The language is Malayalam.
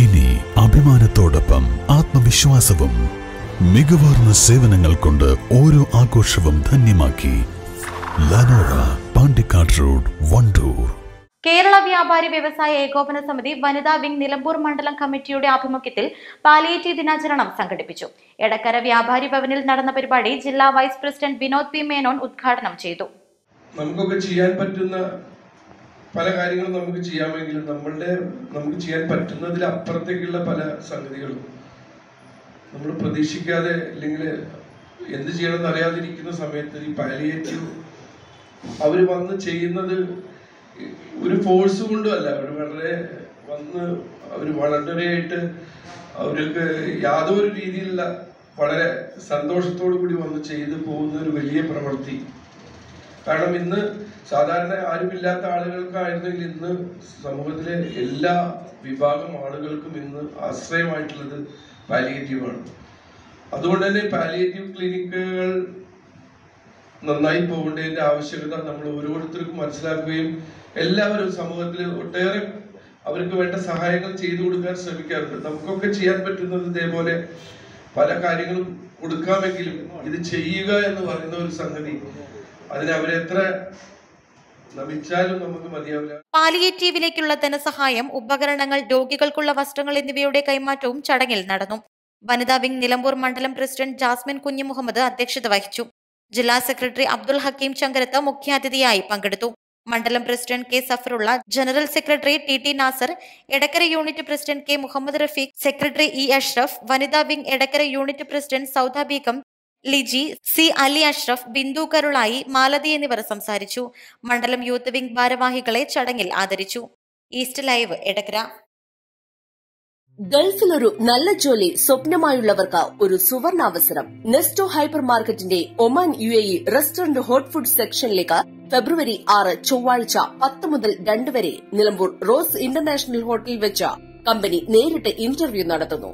ഇനി അഭിമാനത്തോടൊപ്പം ആത്മവിശ്വാസവും മികവാർന്ന സേവനങ്ങൾ കൊണ്ട് ഓരോ ആഘോഷവും ധന്യമാക്കി ലനോറ പാണ്ടിക്കാട് റോഡ് വണ്ടൂർ. കേരള വ്യാപാരി വ്യവസായ ഏകോപന സമിതി വനിതാ വിംഗ് നിലമ്പൂർ മണ്ഡലം കമ്മിറ്റിയുടെ ആഭിമുഖ്യത്തിൽ പാലിയേറ്റീവ് ദിനാചരണം സംഘടിപ്പിച്ചു. എടക്കര വ്യാപാരി ഭവനിൽ നടന്ന പരിപാടി ജില്ലാ vice president Vinod P Menon ഉദ്ഘാടനം ചെയ്തു. നമുക്കൊക്കെ ചെയ്യാൻ പറ്റുന്ന പല കാര്യങ്ങളും നമുക്ക് ചെയ്യാമെങ്കിലും നമ്മളുടെ നമുക്ക് ചെയ്യാൻ പറ്റുന്നതിൽ അപ്പുറത്തേക്കുള്ള പല സംഗതികളും. നമ്മൾ പ്രതീക്ഷിക്കാതെ അല്ലെങ്കിൽ എന്ത് ചെയ്യണമെന്ന് അറിയാതിരിക്കുന്ന സമയത്ത് ഈ പാലിയേറ്റീവ് അവർ വന്ന് ചെയ്യുന്നത് ഒരു ഫോഴ്സ് കൊണ്ടും അല്ല. അവർ വളരെ വന്ന് അവർ വളണ്ടറിയായിട്ട് അവർക്ക് യാതൊരു രീതിയിലുള്ള വളരെ സന്തോഷത്തോടു കൂടി വന്ന് ചെയ്തു പോകുന്ന ഒരു വലിയ പ്രവൃത്തി. കാരണം ഇന്ന് സാധാരണ ആരുമില്ലാത്ത ആളുകൾക്കായിരുന്നെങ്കിൽ ഇന്ന് സമൂഹത്തിലെ എല്ലാ വിഭാഗം ആളുകൾക്കും ഇന്ന് ആശ്രയമായിട്ടുള്ളത് പാലിയേറ്റീവ് ആണ്. അതുകൊണ്ട് തന്നെ പാലിയേറ്റീവ് ക്ലിനിക്കുകൾ നന്നായി പോകേണ്ടതിന്റെ ആവശ്യകത നമ്മൾ ഓരോരുത്തർക്കും മനസ്സിലാക്കുകയും എല്ലാവരും സമൂഹത്തിൽ ഒട്ടേറെ അവർക്ക് വേണ്ട സഹായങ്ങൾ ചെയ്തു കൊടുക്കാൻ ശ്രമിക്കാറുണ്ട്. നമുക്കൊക്കെ ചെയ്യാൻ പറ്റുന്നത് ഇതേപോലെ പല കാര്യങ്ങളും കൊടുക്കാമെങ്കിലും ഇത് ചെയ്യുക എന്ന് പറയുന്ന ഒരു സംഗതി അതിന് അവരെത്ര പാലിയേറ്റീവിലേക്കുള്ള ധനസഹായം ഉപകരണങ്ങൾ രോഗികൾക്കുള്ള വസ്ത്രങ്ങൾ എന്നിവയുടെ കൈമാറ്റവും ചടങ്ങിൽ നടന്നു. വനിതാ വിംഗ് നിലമ്പൂർ മണ്ഡലം പ്രസിഡന്റ് ജാസ്മിൻ കുഞ്ഞു മുഹമ്മദ് അധ്യക്ഷത വഹിച്ചു. ജില്ലാ സെക്രട്ടറി അബ്ദുൽ ഹക്കീം ചങ്കരത്ത് മുഖ്യാതിഥിയായി പങ്കെടുത്തു. മണ്ഡലം president K Safarulla general secretary T T Nasar Edakkara unit president K Muhammad Rafeeq secretary E Ashraf വനിതാ wing Edakkara unit president Sauda Beegum Liji C Ali Ashraf Bindu Karulai Malathi എന്നിവർ സംസാരിച്ചു. മണ്ഡലം യൂത്ത് വിംഗ് ഭാരവാഹികളെ ചടങ്ങിൽ ആദരിച്ചു. East live Edakkara. ഗൾഫിലൊരു നല്ല ജോലി സ്വപ്നമായുള്ളവർക്ക് ഒരു സുവർണാവസരം. നെസ്റ്റോ ഹൈപ്പർ മാർക്കറ്റിന്റെ Oman U A restaurant hot food സെക്ഷനിലേക്ക് ഫെബ്രുവരി ആറ് ചൊവ്വാഴ്ച പത്ത് മുതൽ രണ്ട് വരെ നിലമ്പൂർ റോസ് ഇന്റർനാഷണൽ ഹോട്ടലിൽ വെച്ച് കമ്പനി നേരിട്ട് ഇന്റർവ്യൂ നടത്തുന്നു